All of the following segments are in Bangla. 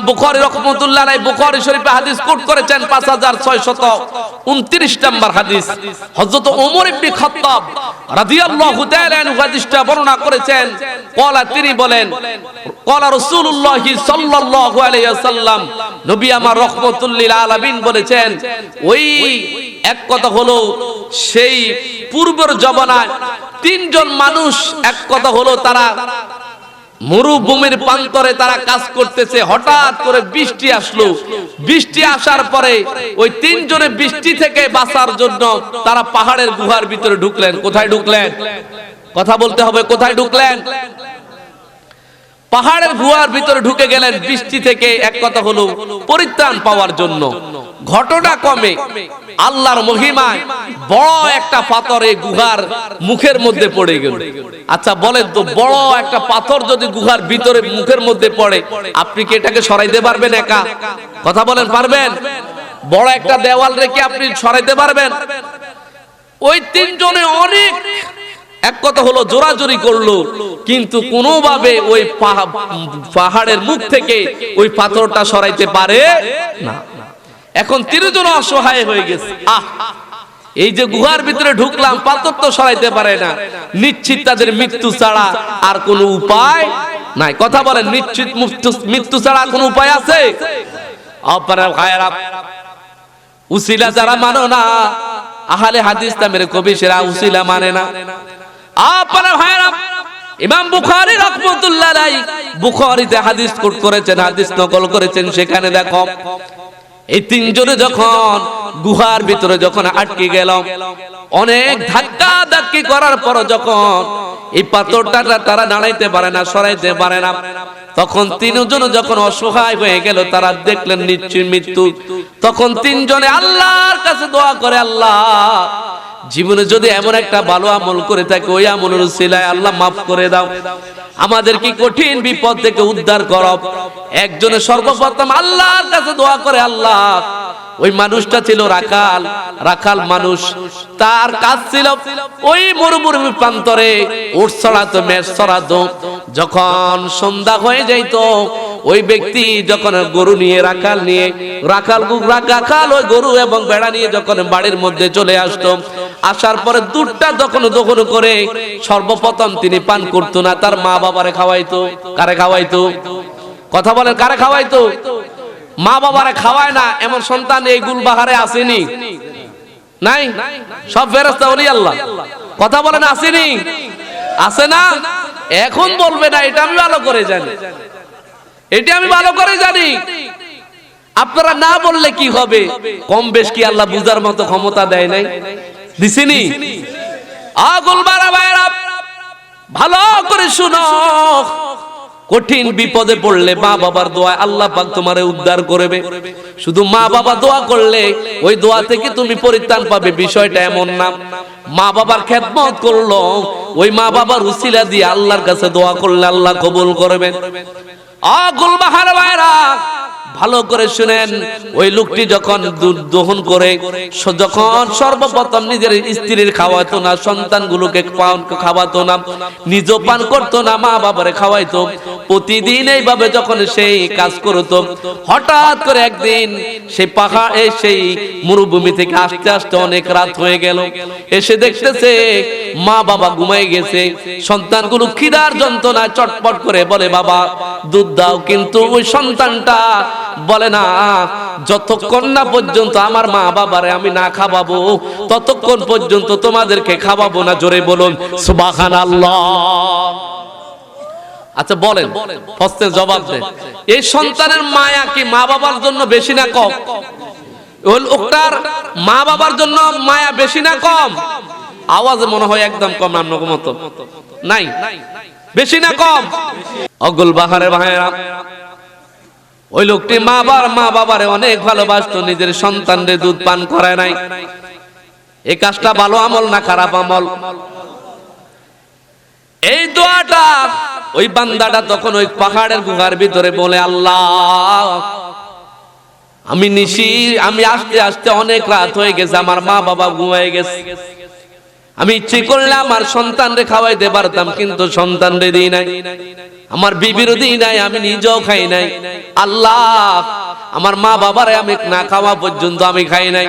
ইমাম বুখারী রাহমাতুল্লাহ আলাইহি বুখারী শরীফে হাদিস কোট করেছেন 5629 নম্বর হাদিস। হযরত ওমর ইবনে খাত্তাব রাদিয়াল্লাহু তাআলা আনহু হাদিসটা বর্ণনা করেছেন। কলা তিনি বলেন কলা রাসূলুল্লাহ সাল্লাল্লাহু আলাইহি ওয়াসাল্লাম নবী আমার রাহমাতুল্লিল আলামিন বলেছেন, ওই এক কথা হলো, সেই পূর্বের জমানায় তিনজন মানুষ এক কথা হলো তারা মরুভূমির প্রান্তরে তারা কাজ করতেছে, হঠাৎ করে বৃষ্টি আসলো। বৃষ্টি আসার পরে ওই তিনজনে বৃষ্টি থেকে বাঁচার জন্য তারা পাহাড়ের গুহার ভিতরে ঢুকলেন। কোথায় ঢুকলেন? কথা বলতে হবে, কোথায় ঢুকলেন? পাহাড়ের গুহার ভিতরে ঢুকে গেলেন। বৃষ্টি থেকে এক কথা হলো পরিত্রাণ পাওয়ার জন্য। ঘটনা কমে আল্লাহর মহিমায় বড় একটা পাথরে গুহার মুখের মধ্যে পড়ে গেল। আচ্ছা বলেন তো বড় একটা পাথর যদি গুহার ভিতরে মুখের মধ্যে পড়ে আপনি কি এটাকে সরাইতে পারবেন একা? কথা বলেন পারবেন? বড় একটা দেওয়াল রেখে আপনি সরাইতে পারবেন। ওই তিনজনে অনেক এক কথা হলো জোরাজোরি করল কিন্তু কোনোভাবে ওই পাহা- পাহাড়ের মুখ থেকে ওই পাথরটা সরাইতে পারে? না এখন তিনজন অসহায় হয়ে গেছে। আহ এই যে গুহার ভিতরে ঢুকলাম, পাথর তো সরাইতে পারে না। নিশ্চিত তাদের মৃত্যু ছাড়া আর কোনো উপায় নাই। কথা বলেন, নিশ্চিত মৃত্যু- ছাড়া কোনো উপায় আছে? ভাইয়েরা উসিলা যারা মানো না, আহলে হাদিস নামের কবি সেরা উসিলা মানে না। আপনারা ভাইরা ইমাম বুখারী রাহমাতুল্লাহ হাদিস কোট করেছেন, হাদিস নকল করেছেন, সেখানে দেখো এই তিনজনে যখন গুহার ভিতরে যখন আটকে গেল অনেক ধাক্কা ধাক্কি করার পর যখন এই পাথরটা তারা দাঁড়াইতে পারে না, সরাইতে পারে না, তখন তিনজন যখন অসহায় হয়ে গেল, তারা দেখলেন নিশ্চয় মৃত্যু। তখন তিনজনে আল্লাহর কাছে দোয়া করে, আল্লাহ জীবনে যদি এমন একটা ভালো আমল করে থাকে, ওই আমলের উসিলায় আল্লাহ মাফ করে দাও। আমাদের কি কঠিন বিপদ থেকে উদ্ধার করো। একজনে সর্বপ্রথম আল্লাহর কাছে দোয়া করে, আল্লাহ, ওই মানুষটা ছিল রাখাল রাখাল মানুষ। তার কাজ ছিল ওই মরুভূমি প্রান্তরে উঠ ছড়াতো মেষ ছড়াতো। যখন সন্ধ্যা হয়ে যাইত, ওই ব্যক্তি যখন গরু নিয়ে, রাখাল নিয়ে রাখাল রাখাল ওই গরু এবং বেড়া নিয়ে যখন বাড়ির মধ্যে চলে আসতো আসার পরে দুধটা যখন দখল করে সর্বপ্রথম তিনি পান করতো না, তার মা বাবারে খাওয়াইতো। কারে খাওয়াইতো? কথা বলেন, কারে খাওয়াইতো? মা বাবারে খাওয়ায় না, এমন সন্তান এই গুলবাহারে আসেনি। নাই? সব ফেরস্তা বলি আল্লাহ কথা বলেন, আসেনি? আছে না? এখন বলবে না, এটা আমি ভালো করে জানি। এটা আমি ভালো করে জানি। আপনারা না বললে কি হবে? কম বেশ কি আল্লাহ বুঝার মতো ক্ষমতা দেয় নাই? দিছিনি? আগুল বাড়া ভাইরা ভালো করে শুনো। কঠিন বিপদে পড়লে মা বাবার দোয়া আল্লাহ পাক তোমারে উদ্ধার করবে। শুধু মা বাবা দোয়া করলে, ওই দোয়া থেকে তুমি পরিত্রাণ পাবে, বিষয়টা এমন না। মা বাবার খেদমত করল, ওই মা বাবার উসিলা দিয়ে আল্লাহর কাছে দোয়া করলে আল্লাহ কবুল করবেন। আগুল বাহার ভাইরা ভালো করে শুনেন, ওই লোকটি যখন দুধ দহন করে যখন সর্বপ্রথম নিজের স্ত্রীর খাওয়াতো না, সন্তানগুলোকে খাওয়াতো না নিজ পান করতো না, মা বাবারে খাওয়াইতো, প্রতিদিন এইভাবে যখন সেই কাজ করতো, হঠাৎ করে একদিন সেই পাহাড় সেই মরুভূমি থেকে আসতে আসতে অনেক রাত হয়ে গেল। এসে দেখতেছে মা বাবা ঘুমাই গেছে, সন্তানগুলো খিদার যন্ত্রণায় চটপট করে বলে, বাবা, দুধ দাও, কিন্তু ওই সন্তানটা বলে না, যতক্ষণ না পর্যন্ত আমার মা বাবারে আমি না খাওয়াবো, ততক্ষণ পর্যন্ত তোমাদেরকে খাওয়াবো না। জোরে বলুন সুবাহান আচ্ছা বলেন, প্রশ্নের জবাব দেন। এই সন্তানের মায়া কি মা বাবার জন্য বেশি না কম? ওই লোকটার মা বাবার জন্য মায়া বেশি না কম? আওয়াজ মনে হয় একদম কম আপনার মতো নাই? বেশি না কম? অগুল বাহারে ভাইরা ওই লোকটি মা বাবার মা বাবারে অনেক ভালোবাসতো, নিজের সন্তানদের দুধ পান করায় নাই। এই কাজটা ভালো আমল না খারাপ আমল? এই দোয়াটা ওই বান্দাটা তখন ওই পাহাড়ের গুহার ভিতরে বলে, আল্লাহ, আমি নিশি, আমি আস্তে আস্তে অনেক রাত হয়ে গেছে, আমার মা বাবা ঘুমায় গেছে। আমি ইচ্ছে করলে আমার সন্তান রে খাওয়াইতে পারতাম, কিন্তু সন্তান রে দিই নাই। আমার বিবিরও দিই নাই, আমি নিজেও খাই নাই। আল্লাহ, আমার মা বাবারে আমি না খাওয়া পর্যন্ত আমি খাই নাই।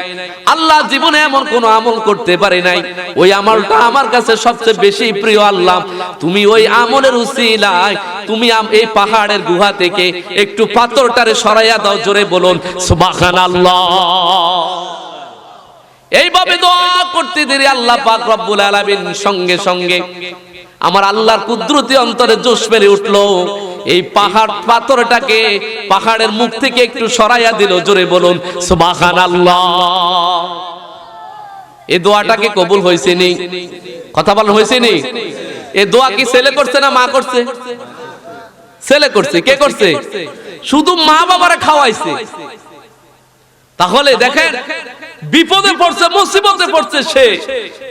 আল্লাহ জীবনে এমন কোন আমল করতে পারি নাই। ওই আমলটা আমার কাছে সবচেয়ে বেশি প্রিয় আল্লাহ। তুমি ওই আমলের উসিলায়, তুমি এই পাহাড়ের গুহা থেকে একটু পাথরটারে সরাইয়া দাও, জোরে বলুন, সুবহানাল্লাহ। এইভাবে দোয়া করতে দেরি আল্লাহ পাক রব্বুল আলামিন সঙ্গে সঙ্গে আমার আল্লাহর কুদরতি অন্তরে জোশ মেরে উঠল। এই পাহাড় পাথরটাকে পাহাড়ের মুখ থেকে একটু সরাইয়া দিল, জোরে বলুন, সুবহানাল্লাহ। এই দোয়াটাকে কবুল হয়েছে নি? কথা বলা হয়েছে নি? এই দোয়া কি ছেলে করছে না মা করছে? ছেলে করছে, কে করছে? শুধু মা বাবারা খাওয়াইছে। তাহলে দেখেন বিপদে পড়ছে মুসিবতে পড়ছে সে।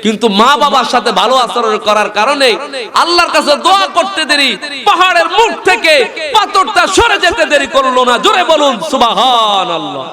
কিন্তু মা বাবার সাথে ভালো আচরণ করার কারণে আল্লাহর কাছে দোয়া করতে দেরি। পাহাড়ের মুখ থেকে পাথরটা সরে যেতে দেরি করল না। জোরে বলুন সুবহানাল্লাহ।